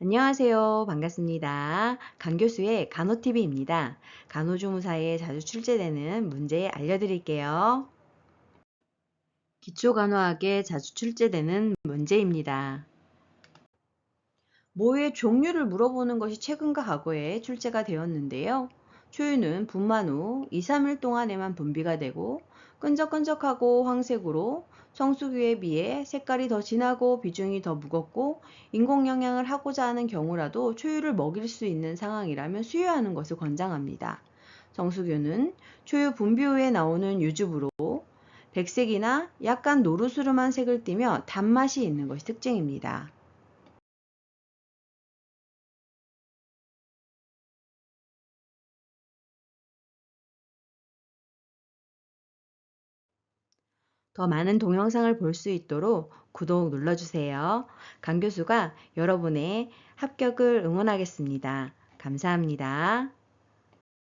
안녕하세요. 반갑습니다. 강 교수의 간호TV입니다. 간호조무사에 자주 출제되는 문제 알려드릴게요. 기초간호학에 자주 출제되는 문제입니다. 모의 종류를 물어보는 것이 최근과 과거에 출제가 되었는데요. 초유는 분만 후 2, 3일 동안에만 분비가 되고 끈적끈적하고 황색으로 성수기에 비해 색깔이 더 진하고 비중이 더 무겁고 인공 영양을 하고자 하는 경우라도 초유를 먹일 수 있는 상황이라면 수유하는 것을 권장합니다. 정수균은 초유 분비 후에 나오는 유즙으로 백색이나 약간 노르스름한 색을 띠며 단맛이 있는 것이 특징입니다. 더 많은 동영상을 볼 수 있도록 구독 눌러주세요. 강 교수가 여러분의 합격을 응원하겠습니다. 감사합니다.